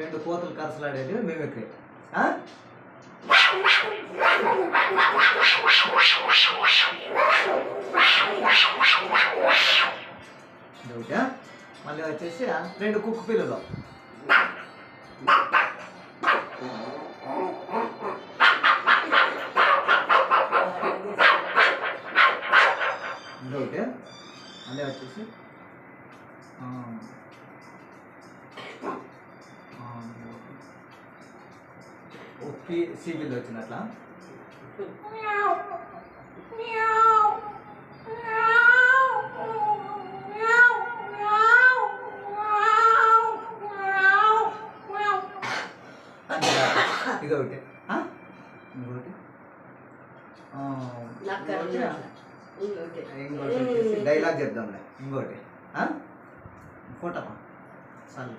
రెండు కోతలు కరసలాడేది మిమిక్రీ ఆ? మళ్ళీ వచ్చేసి రెండు కుక్కు పిల్లలు. ఇది మళ్ళీ వచ్చేసి పి సిబిల్ వచ్చినట్లా ఇది ఒకటి ఆ? ఇంకోటి? డైలాగ్ చెప్దాంలే. ఇంకోటి? ఫోటోమా? చాలు.